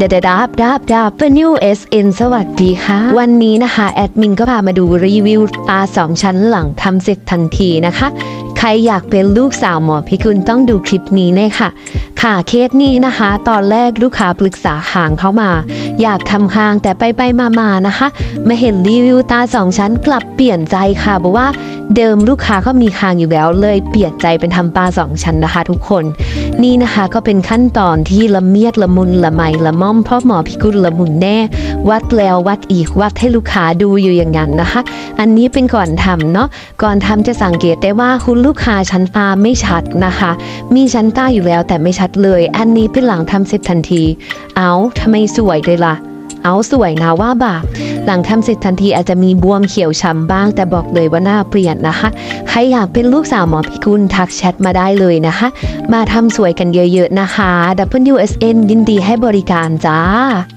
ดาดาดาบดาบดาบเป็นยูเอสเอ็นสวัสดีค่ะ วันนี้นะคะ แอดมินก็พามาดูรีวิวตาสองชั้นหลังทำเสร็จทันทีนะคะ ใครอยากเป็นลูกสาวหมอพิกุลต้องดูคลิปนี้แน่ค่ะ ค่ะเคสนี้นะคะ ตอนแรกลูกค้าปรึกษาหางเข้ามา อยากทำคางแต่ไปไปมามานะคะ มาเห็นรีวิวตาสองชั้นกลับเปลี่ยนใจค่ะบอกว่าเดิมลูกค้าก็มีคางอยู่แล้วเลยเปลี่ยนใจเป็นทำตาสองชั้นนะคะ ทุกคน นี่นะคะก็เป็นขั้นตอนที่ละเมียดละมุนละไมละม่อมเพราะหมอพิกุลละมุนแน่ วัดแล้ววัดอีกวัดให้ลูกค้าดูอยู่อย่างนั้นนะคะ อันนี้เป็นก่อนทำเนาะก่อนทำจะสังเกตได้ว่าคุณลูกค้าชั้นตาไม่ชัดนะคะ มีชั้นตาอยู่แล้วแต่ไม่ชัดเลย อันนี้เป็นหลังทำเสร็จทันที เอาทำไมสวยเลยล่ะ เอาสวยนะว่าบ่าหลังทำเสร็จทันทีอาจจะมีบวมเขียวช้ำบ้าง แต่บอกเลยว่าหน้าเปลี่ยนนะคะ ใครอยากเป็นลูกสาวหมอพิกุลทักแชทมาได้เลยนะคะ มาทำสวยกันเยอะๆนะคะ WSN ยินดีให้บริการจ้า